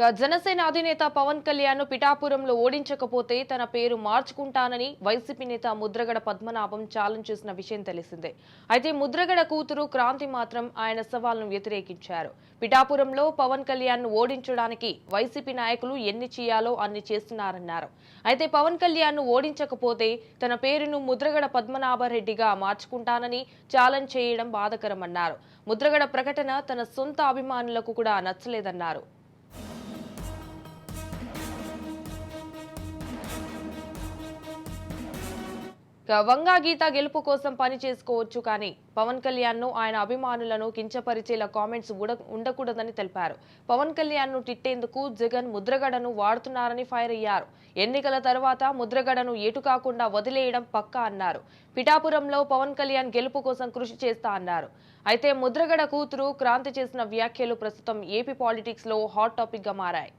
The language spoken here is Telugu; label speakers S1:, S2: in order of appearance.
S1: ఇక జనసేన అధినేత పవన్ కళ్యాణ్ పిఠాపురంలో ఓడించకపోతే తన పేరు మార్చుకుంటానని వైసీపీ నేత ముద్రగడ పద్మనాభం ఛాలెంజ్ చేసిన విషయం తెలిసిందే. అయితే ముద్రగడ కూతురు క్రాంతి మాత్రం ఆయన సవాల్ను వ్యతిరేకించారు. పిఠాపురంలో పవన్ కళ్యాణ్ ఓడించడానికి వైసీపీ నాయకులు ఎన్ని చేయాలో అన్ని చేస్తున్నారన్నారు. అయితే పవన్ కళ్యాణ్ ఓడించకపోతే తన పేరును ముద్రగడ పద్మనాభరెడ్డిగా మార్చుకుంటానని ఛాలెంజ్ చేయడం బాధకరమన్నారు. ముద్రగడ ప్రకటన తన సొంత అభిమానులకు కూడా నచ్చలేదన్నారు. వంగా గీత గెలుపు కోసం పని చేసుకోవచ్చు కానీ పవన్ కళ్యాణ్ను ఆయన అభిమానులను కించపరిచేలా కామెంట్స్ ఉండకూడదని తెలిపారు. పవన్ కళ్యాణ్ను తిట్టేందుకు జగన్ ముద్రగడను వాడుతున్నారని ఫైర్ అయ్యారు. ఎన్నికల తర్వాత ముద్రగడను ఏటు కాకుండా వదిలేయడం పక్కా అన్నారు. పిఠాపురంలో పవన్ కళ్యాణ్ గెలుపు కోసం కృషి చేస్తా అన్నారు. అయితే ముద్రగడ కూతురు క్రాంతి చేసిన వ్యాఖ్యలు ప్రస్తుతం ఏపీ పాలిటిక్స్లో హాట్ టాపిక్గా మారాయి.